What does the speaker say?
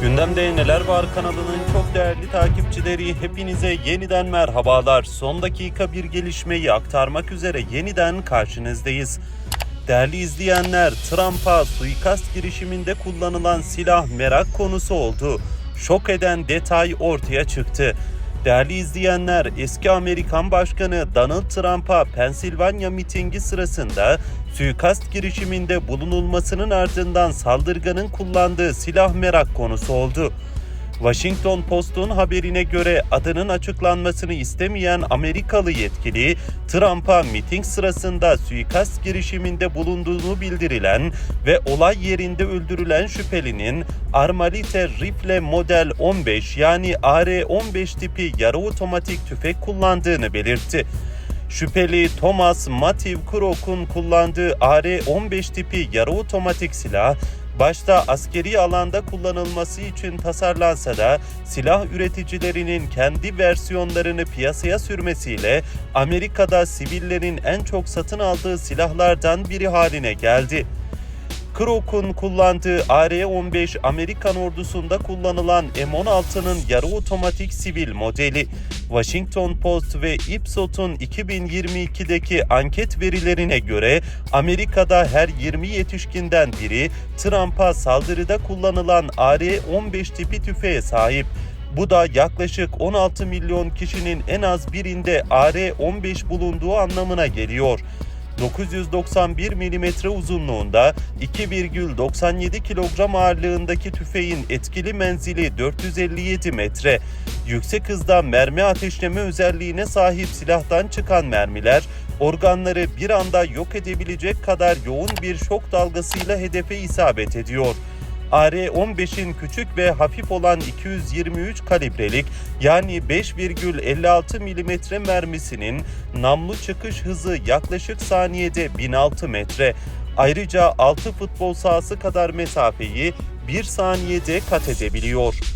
Gündemde Neler Var kanalının çok değerli takipçileri hepinize yeniden merhabalar. Son dakika bir gelişmeyi aktarmak üzere yeniden karşınızdayız. Değerli izleyenler, Trump'a suikast girişiminde kullanılan silah merak konusu oldu. Şok eden detay ortaya çıktı. Değerli izleyenler, eski Amerikan Başkanı Donald Trump'a Pensilvanya mitingi sırasında suikast girişiminde bulunulmasının ardından saldırganın kullandığı silah merak konusu oldu. Washington Post'un haberine göre adının açıklanmasını istemeyen Amerikalı yetkili, Trump'a miting sırasında suikast girişiminde bulunduğunu bildirilen ve olay yerinde öldürülen şüphelinin Armalite Rifle Model 15 yani AR-15 tipi yarı otomatik tüfek kullandığını belirtti. Şüpheli Thomas Matthew Krok'un kullandığı AR-15 tipi yarı otomatik silah başta askeri alanda kullanılması için tasarlansa da silah üreticilerinin kendi versiyonlarını piyasaya sürmesiyle Amerika'da sivillerin en çok satın aldığı silahlardan biri haline geldi. Krok'un kullandığı AR-15 Amerikan ordusunda kullanılan M16'nın yarı otomatik sivil modeli. Washington Post ve Ipsos'un 2022'deki anket verilerine göre Amerika'da her 20 yetişkinden biri Trump'a saldırıda kullanılan AR-15 tipi tüfeğe sahip. Bu da yaklaşık 16 milyon kişinin en az birinde AR-15 bulunduğu anlamına geliyor. 991 mm uzunluğunda 2,97 kilogram ağırlığındaki tüfeğin etkili menzili 457 metre. Yüksek hızda mermi ateşleme özelliğine sahip silahtan çıkan mermiler organları bir anda yok edebilecek kadar yoğun bir şok dalgasıyla hedefe isabet ediyor. AR-15'in küçük ve hafif olan 223 kalibrelik yani 5,56 mm mermisinin namlu çıkış hızı yaklaşık saniyede 1006 metre. Ayrıca 6 futbol sahası kadar mesafeyi 1 saniyede kat edebiliyor.